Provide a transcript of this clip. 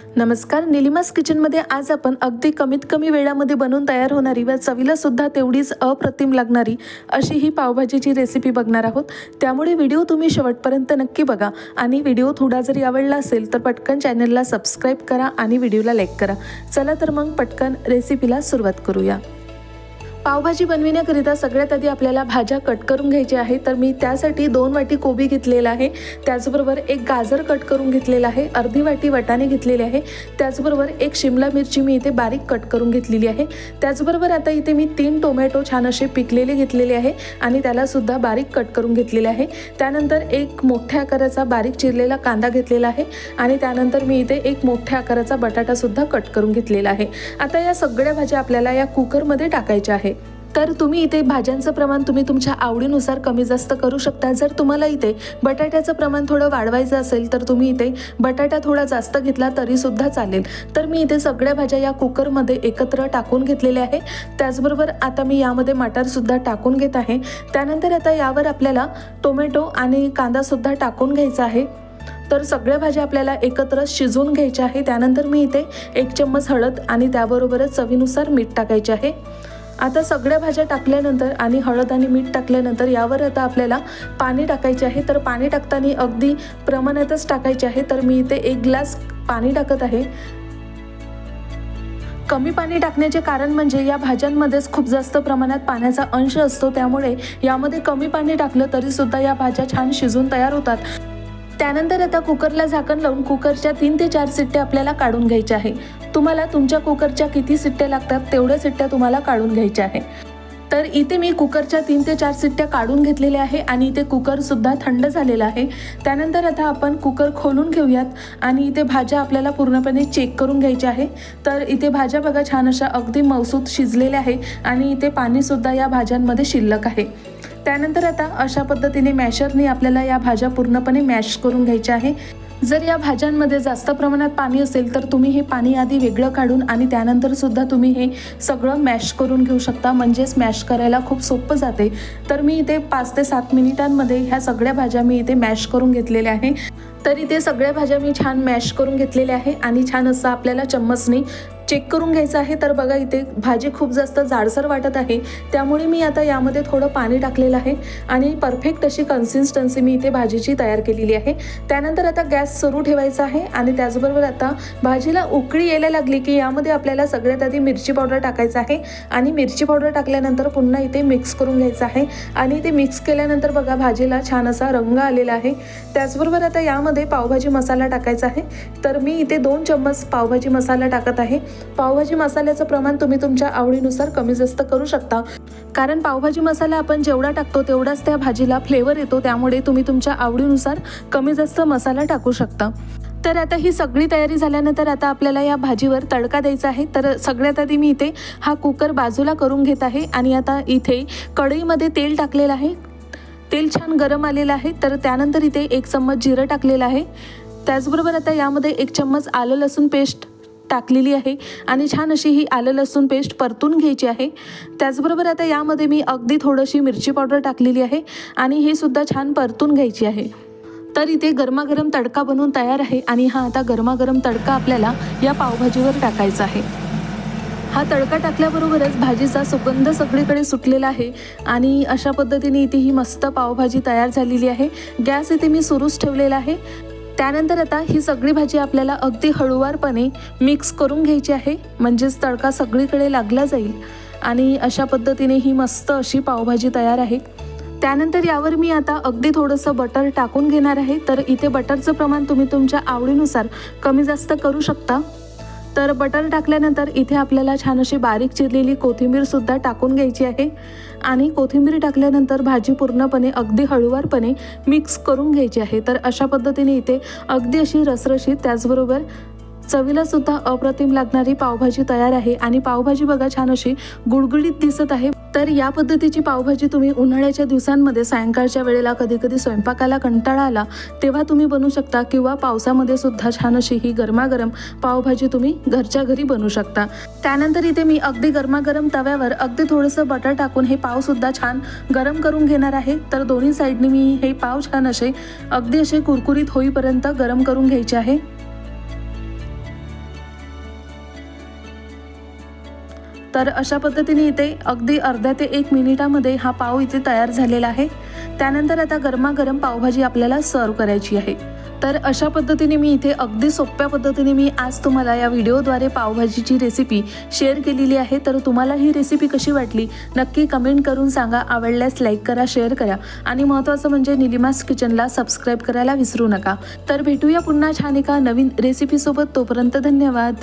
नमस्कार निलिमास किचनमध्ये आज आपण अगदी कमीत कमी वेळामध्ये बनवून तयार होणारी व चवीला सुद्धा तेवढीच अप्रतिम लागणारी अशी ही पावभाजीची रेसिपी बघणार आहोत. त्यामुळे व्हिडिओ तुम्ही शेवटपर्यंत नक्की बघा आणि व्हिडिओ थोडा जरी आवडला असेल तर पटकन चॅनलला सबस्क्राईब करा आणि व्हिडिओला लाईक करा. चला तर मग पटकन रेसिपीला सुरुवात करूया. पावभाजी बनविण्याकरिता सगळ्यात आधी आपल्याला भाज्या कट करून घ्यायच्या आहे तर मी त्यासाठी दोन वाटी कोबी घेतलेला आहे. त्याचबरोबर एक गाजर कट करून घेतलेला आहे. अर्धी वाटी वटाणे घेतलेले आहे. त्याचबरोबर एक शिमला मिरची मी इथे बारीक कट करून घेतलेली आहे. त्याचबरोबर आता इथे मी तीन टोमॅटो छान असे पिकलेले घेतलेले आहे आणि त्यालासुद्धा बारीक कट करून घेतलेले आहे. त्यानंतर एक मोठ्या आकाराचा बारीक चिरलेला कांदा घेतलेला आहे आणि त्यानंतर मी इथे एक मोठ्या आकाराचा बटाटासुद्धा कट करून घेतलेला आहे. आता या सगळ्या भाज्या आपल्याला या कुकरमध्ये टाकायच्या आहे तर तुम्ही इथे भाज्यांचं प्रमाण तुम्ही तुमच्या आवडीनुसार कमी जास्त करू शकता. जर तुम्हाला इथे बटाट्याचं प्रमाण थोडं वाढवायचं असेल तर तुम्ही इथे बटाटा थोडा जास्त घेतला तरीसुद्धा चालेल. तर मी इथे सगळ्या भाज्या या कुकरमध्ये एकत्र टाकून घेतलेल्या आहे. त्याचबरोबर आता मी यामध्ये मटारसुद्धा टाकून घेत आहे. त्यानंतर आता यावर आपल्याला टोमॅटो आणि कांदासुद्धा टाकून घ्यायचा आहे. तर सगळ्या भाज्या आपल्याला एकत्र शिजवून घ्यायच्या आहे. त्यानंतर मी इथे एक चम्मच हळद आणि त्याबरोबरच चवीनुसार मीठ टाकायचे आहे. आता सगळ्या भाज्या टाकल्यानंतर आणि हळद आणि मीठ टाकल्यानंतर यावर आता आपल्याला पाणी टाकायचे आहे. तर पाणी टाकताना अगदी प्रमाणातच टाकायचे आहे. तर मी इथे एक ग्लास पाणी टाकत आहे. कमी पाणी टाकण्याचे कारण म्हणजे या भाज्यांमध्येच खूप जास्त प्रमाणात पाण्याचा अंश असतो. त्यामुळे यामध्ये कमी पाणी टाकलं तरीसुद्धा या भाज्या छान शिजून तयार होतात. त्यानंतर आता कुकरला झाकण लावून कुकरच्या तीन ते चार सिट्ट्या आपल्याला काढून घ्यायच्या आहे. तुम्हाला तुमच्या कुकरच्या किती सिट्ट्या लागतात तेवढ्या सिट्ट्या तुम्हाला काढून घ्यायच्या आहे. तर इथे मी कुकरच्या तीन ते चार सिट्ट्या काढून घेतलेल्या आहे आणि इथे कुकरसुद्धा थंड झालेला आहे. त्यानंतर आता आपण कुकर खोलून घेऊयात आणि इथे भाज्या आपल्याला पूर्णपणे चेक करून घ्यायच्या आहे. तर इथे भाज्या बघा छान अशा अगदी मौसूत शिजलेल्या आहे आणि इथे पाणीसुद्धा या भाज्यांमध्ये शिल्लक आहे. त्यानंतर आता अशा पद्धतीने मॅशरने आपल्याला या भाज्या पूर्णपणे मॅश करून घ्यायच्या आहे. जर या भाज्यांमध्ये जास्त प्रमाणात पाणी असेल तर तुम्ही हे पाणी आधी वेगळं काढून आणि त्यानंतर सुद्धा तुम्ही हे सगळं मॅश करून घेऊ शकता. म्हणजेच मॅश करायला खूप सोपं जाते. तर मी इथे पाच ते सात मिनिटांमध्ये ह्या सगळ्या भाज्या मी इथे मॅश करून घेतलेल्या आहे. तर इथे सगळ्या भाज्या मी छान मॅश करून घेतलेल्या आहे आणि छान असं आपल्याला चम्मचने चेक करून घ्यायचं आहे. तर बघा इथे भाजी खूप जास्त जाडसर वाटत आहे. त्यामुळे मी आता यामध्ये थोडं पाणी टाकलेलं आहे. आणि परफेक्ट अशी कन्सिस्टन्सी मी इथे भाजीची तयार केलेली आहे. त्यानंतर आता गॅस सुरू ठेवायचा आहे. आणि त्याचबरोबर आता भाजीला उकळी यायला लागली की यामध्ये आपल्याला सगळ्यात आधी मिरची पावडर टाकायचं आहे. आणि मिरची पावडर टाकल्यानंतर पुन्हा इथे मिक्स करून घ्यायचं आहे. आणि ते मिक्स केल्यानंतर बघा भाजीला छान असा रंग आलेला आहे. त्याचबरोबर आता यामध्ये पावभाजी मसाला टाकायचा आहे. तर मी इथे दोन चम्मच पावभाजी मसाला टाकत आहे. पावभाजी मसाल्याचं प्रमाण तुम्ही तुमच्या आवडीनुसार कमी जास्त करू शकता. कारण पावभाजी मसाला आपण जेवढा टाकतो तेवढाच त्या भाजीला फ्लेवर येतो. त्यामुळे तुम्ही तुमच्या आवडीनुसार कमी जास्त मसाला टाकू शकता. तर आता ही सगळी तयारी झाल्यानंतर आता आपल्याला या भाजीवर तडका द्यायचा आहे. तर सगळ्यात आधी मी इथे हा कुकर बाजूला करून घेत आहे आणि आता इथे कढईमध्ये तेल टाकलेलं आहे. तेल छान गरम आलेलं आहे. तर त्यानंतर इथे एक चम्मच जिरं टाकलेलं आहे. त्याचबरोबर आता यामध्ये एक चम्मच आलं लसूण पेस्ट टाकलेली आहे आणि छान अशी ही आलं लसूण पेस्ट परतून घ्यायची आहे. त्याचबरोबर आता यामध्ये मी अगदी थोडीशी मिरची पावडर टाकलेली आहे आणि हे सुद्धा छान परतून घ्यायची आहे. तर इथे गरमागरम तडका बनवून तयार आहे आणि हा आता गरमागरम तडका आपल्याला या पावभाजीवर टाकायचा आहे. हा तडका टाकल्याबरोबरच भाजीचा सुगंध सगळीकडे सुटलेला आहे आणि अशा पद्धतीने इथे ही मस्त पावभाजी तयार झालेली आहे. गॅस इथे मी सुरूच ठेवलेला आहे. त्यानंतर आता ही सगळी भाजी आपल्याला अगदी हळूवारपणे मिक्स करून घ्यायची आहे. म्हणजेच तडका सगळीकडे लागला जाईल. आणि अशा पद्धतीने ही मस्त अशी पावभाजी तयार आहे. त्यानंतर यावर मी आता अगदी थोडंसं बटर टाकून घेणार आहे. तर इथे बटरचं प्रमाण तुम्ही तुमच्या आवडीनुसार कमी जास्त करू शकता. तर बटर टाकल्यानंतर इथे आपल्याला छान अशी बारीक चिरलेली कोथिंबीरसुद्धा टाकून घ्यायची आहे. आणि कोथिंबीर टाकल्यानंतर भाजी पूर्णपणे अगदी हळूवारपणे मिक्स करून घ्यायची आहे. तर अशा पद्धतीने इथे अगदी अशी रसरशीत त्याचबरोबर चवीला सुद्धा अप्रतिम लागणारी पावभाजी तयार आहे. आणि पावभाजी बघा छान अशी गुळगुळीत दिसत आहे. तर या पद्धतीची पावभाजी तुम्ही उन्हाळ्याच्या दिवसांमध्ये सायंकाळच्या वेळेला कधी कधी स्वयंपाकाला कंटाळा आला तेव्हा तुम्ही बनवू शकता किंवा पावसामध्ये सुद्धा छान अशी ही गरमागरम पावभाजी तुम्ही घरच्या घरी बनवू शकता. त्यानंतर इथे मी अगदी गरमागरम तव्यावर अगदी थोडंसं बटर टाकून हे पावसुद्धा छान गरम करून घेणार आहे. तर दोन्ही साईडनी मी हे पाव छान असे अगदी असे कुरकुरीत होईपर्यंत गरम करून घ्यायचे आहे. तर अशा पद्धतीने इथे अगदी अर्ध्या ते एक मिनिटामध्ये हा पाव इथे तयार झालेला आहे. त्यानंतर आता गरमागरम पावभाजी आपल्याला सर्व करायची आहे. तर अशा पद्धतीने मी इथे अगदी सोप्या पद्धतीने मी आज तुम्हाला या व्हिडिओद्वारे पावभाजीची रेसिपी शेअर केलेली आहे. तर तुम्हाला ही रेसिपी कशी वाटली? नक्की कमेंट करून सांगा. आवडल्यास लाईक करा शेअर करा. आणि महत्त्वाचं म्हणजे निलिमास किचनला सबस्क्राईब करायला विसरू नका. तर भेटूया पुन्हा छान एका नवीन रेसिपीसोबत तोपर्यंत धन्यवाद.